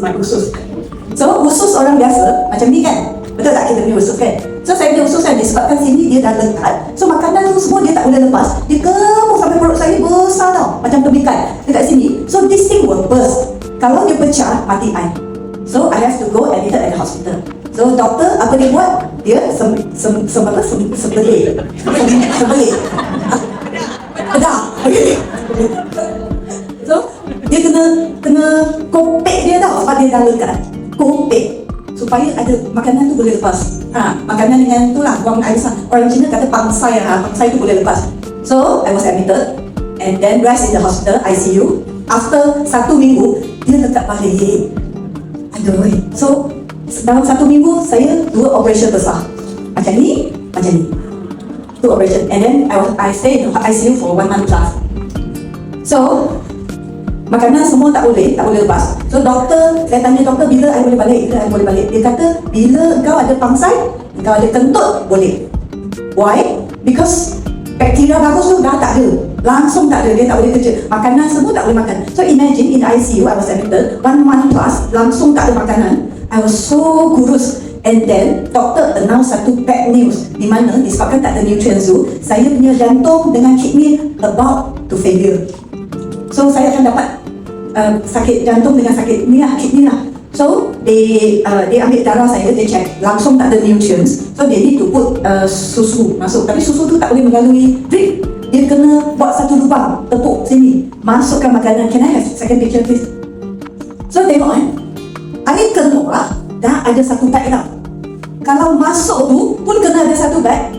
my usus. So usus orang biasa macam ni kan? Betul tak kita punya usus kan? So saya punya usus kan disebabkan sini dia dah lekat. So makanan tu semua dia tak boleh lepas. Dia gemuk sampai perut saya besar tau. Macam tebikan dekat sini. So this thing will burst. Kalau dia pecah, mati I. So I have to go admitted at the hospital. So doktor apa dia buat? Dia sem, sem, sem, apa? Sem, sebelit. Sem, sebelit. Bedah. Okay. So dia kena kena kopek lekat. Kopek supaya ada makanan tu boleh lepas. Ha, makanan dengan tu lah buang air besar. Orang Cina kata pangsai ha, pangsai tu boleh lepas. So I was admitted and then rest in the hospital ICU. After satu minggu dia lekat balik. Aduh. So dalam satu minggu saya dua operation besar. Macam ni, macam ni. Two operation and then I was I stay in the ICU for one month plus. So makanan semua tak boleh, tak boleh lepas. So doktor, saya tanya doktor bila I boleh balik, bila I boleh balik. Dia kata bila kau ada pangsai, kau ada kentut, boleh. Why? Because bakteria bagus tu dah tak ada. Langsung tak ada, dia tak boleh kerja. Makanan semua tak boleh makan. So imagine in ICU, I was admitted, one month plus, langsung tak ada makanan. I was so kurus. And then, doktor announce satu bad news di mana disebabkan tak ada nutrients tu, saya punya jantung dengan kidney about to failure. So saya akan dapat uh, sakit jantung dengan sakit ni lah, kidney lah. So they uh, they ambil darah saya, they check langsung tak ada nutrients. So they need to put uh, susu masuk. Tapi susu tu tak boleh melalui drip. Dia kena buat satu lubang, tepuk sini, masukkan makanan. Can I have second picture please? So tengok eh, air keluar lah, dah ada satu bag tau. Kalau masuk tu pun kena ada satu bag.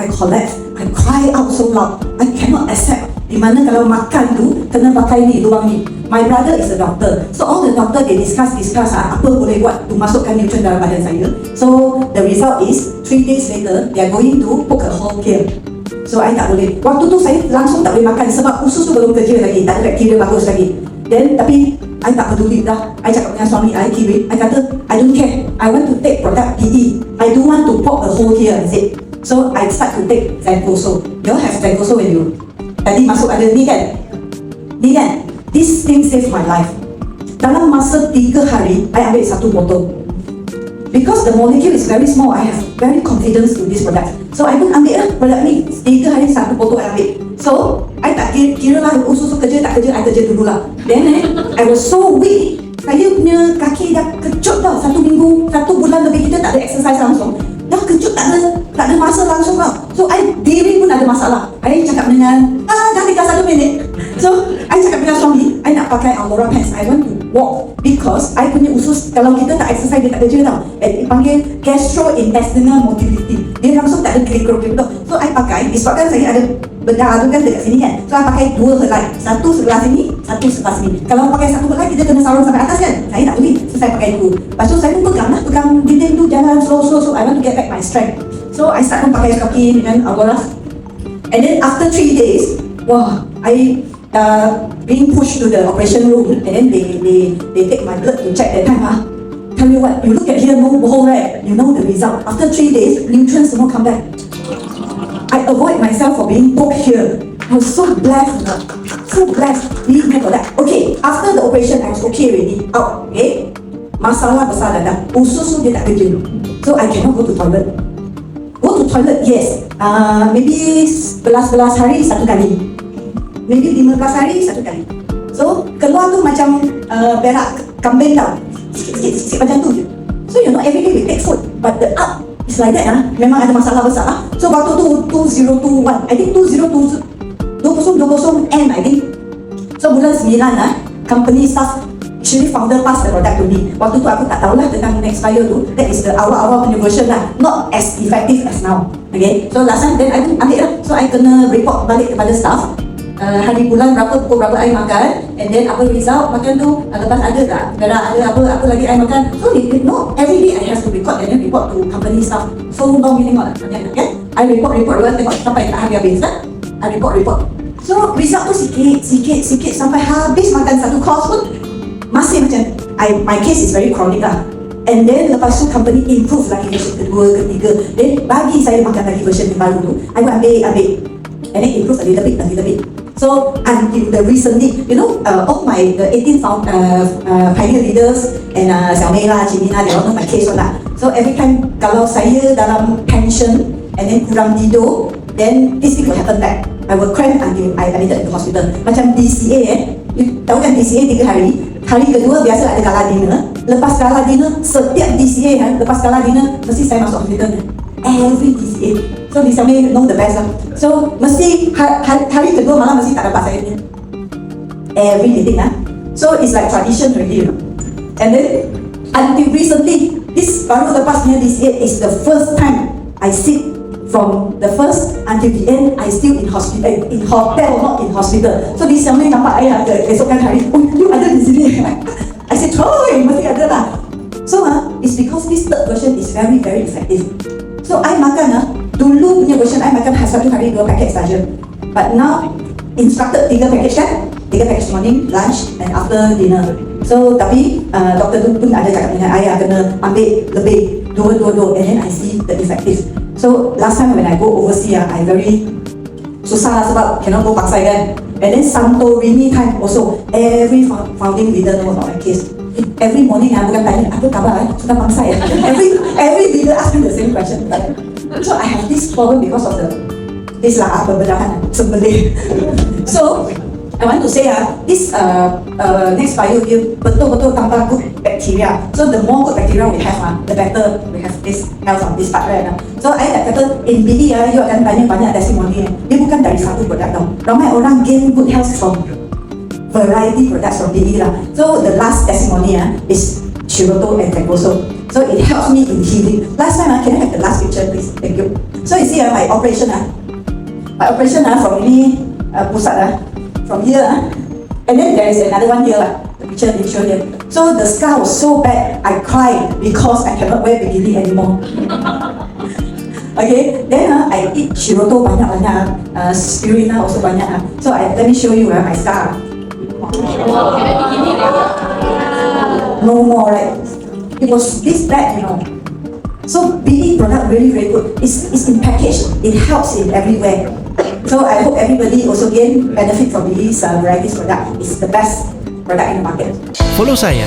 I collapse. I cry out so loud. I cannot accept. Di mana kalau makan tu kena pakai ni lubang ni. My brother is a doctor. So all the doctor they discuss discuss ah, apa boleh buat to masukkan nutrient dalam badan saya. So the result is three days later they are going to poke a hole here. So I tak boleh. Waktu tu saya langsung tak boleh makan sebab usus tu belum kerja lagi. Tak ada bakteria bagus lagi. Then tapi I tak peduli dah. I cakap dengan suami I kiri. I kata I don't care. I want to take product PE. I don't want to poke a hole here. I said. So I start to take Zencoso. You all have Zencoso when you tadi masuk ada ni kan? Ni kan? This thing saved my life. Dalam masa tiga hari, I ambil satu botol. Because the molecule is very small, I have very confidence to this product. So I pun ambil lah produk ni. Tiga hari satu botol I ambil. So, I tak kira, kira lah usus kerja tak kerja, I kerja dulu lah. Then eh, I was so weak. Saya punya kaki dah kecut dah satu minggu, satu bulan lebih kita tak ada exercise langsung. Dah kecut tak ada, tak ada masa langsung tau. So, I diri pun ada masalah. I cakap dengan, ah dah tinggal satu minit. So, I cakap dengan suami, I nak pakai Aurora Pants. I want to walk because I punya usus kalau kita tak exercise dia tak kerja tau. Eh, dipanggil gastrointestinal motility. Dia langsung tak ada tu. So I pakai disebabkan saya ada bedah tu kan dekat sini kan. So I pakai dua helai. Satu sebelah sini, satu sebelah sini. Kalau pakai satu helai kita kena sarung sampai atas kan. Saya tak boleh. So saya pakai dua. Lepas tu saya pun pegang lah, pegang dinding tu jalan slow slow so I want to get back my strength. So I start pun pakai kaki dengan Aurora. And then after three days, wah, I uh, being pushed to the operation room and then they they they take my blood to check that time ah. Tell me what, you look at here, no hole right? You know the result. After three days, nutrients will come back. I avoid myself for being poked here. I was so blessed, lah. so blessed. Really thank for that. Okay, after the operation, I was okay already. Out, okay? Masalah besar datang. Usus tu dia tak kerja. So I cannot go to toilet. Toilet, yes. Uh, maybe belas-belas hari satu kali. Maybe 15 hari satu kali. So, keluar tu macam uh, berak kambing tau. Sikit-sikit sikit macam tu je. So, you know, every day we take food. But the up is like that ah. Memang ada masalah besar ah. So, waktu tu 2021. I think 2020 2020 end I think. So, bulan 9 ah, company staff actually founder pass the product to me. Waktu tu aku tak tahulah tentang next fire tu. That is the awal-awal punya version lah. Not as effective as now. Okay. So last time then I ambil lah. So I kena report balik kepada staff. Uh, hari bulan berapa pukul berapa I makan and then apa result makan tu uh, lepas ada tak berak ada apa apa lagi I makan so they, they, no every day I have to record and then report to company staff so long meeting lah banyak kan I report report report tengok sampai tak habis-habis kan I report report so result tu sikit sikit sikit sampai habis makan satu course pun masih macam I, my case is very chronic lah And then lepas tu company improve lagi version kedua, ketiga Then bagi saya makan lagi version yang baru tu I pun ambil, ambil And then improve lagi lebih, lagi lebih So until the recently, you know, uh, all my the 18 found, uh, uh, pioneer leaders and uh, Xiao Mei lah, Min lah, they all know my case lah. So every time kalau saya dalam pension and then kurang tidur, then this thing will happen back. I will cramp until I admitted to hospital. Macam DCA eh, you tahu kan DCA tiga hari, hari kedua biasa ada gala dinner. Lepas gala dinner, setiap DCA kan, lepas gala dinner, mesti saya masuk hospital. Every DCA. So di sana know the best lah. So mesti hari, hari, hari kedua malam mesti tak dapat saya. Every meeting ah. So it's like tradition already. You know. And then until recently, this baru lepas punya DCA is the first time I sit from the first until the end, I still in hospital, eh, in hotel, not in hospital. So di sana nampak I ada esokan hari, oh you ada di sini. I said, Troy, mesti ada lah. So ah, it's because this third version is very very effective. So I makan ah, dulu punya version I makan satu hari dua paket saja. But now instructed tiga package kan? Tiga package morning, lunch and after dinner. So tapi uh, doktor tu pun ada cakap dengan ayah kena ambil lebih dua dua dua and then I see the effective. So last time when I go overseas ah, I very susah lah sebab cannot go paksai kan. And then Santorini time also every fo- founding leader know about my case. Every morning ah bukan tanya apa khabar ah sudah paksai ah. Every every leader ask me the same question. So I have this problem because of the this lah apa bedahan sembelih. so I want to say ah this uh, uh, next bio dia betul-betul tanpa good bacteria. So the more good bacteria we have ah, the better we have this health on this part right ah. So I nak kata in BD ah, you akan tanya banyak testimoni eh. Dia bukan dari satu produk tau. Ramai orang gain good health from variety products from BD lah. So the last testimony ah is Shiroto and Tegoso. So it helps me in healing. Last time ah, can I have the last picture please? Thank you. So you see ah, my operation ah, my operation ah from ini uh, pusat ah, from here ah, and then there is another one here lah. The picture they show here. So the scar was so bad, I cried because I cannot wear bikini anymore. Okay, then uh, I eat Shiroto banyak-banyak, uh, Spirulina also banyak. Uh. So I, let me show you uh, my scar. No more, right? It was this bad, you know. So BD product really very good. It's, it's in package. It helps in everywhere. So I hope everybody also gain benefit from BD's uh, varieties product. It's the best product in the market. Follow saya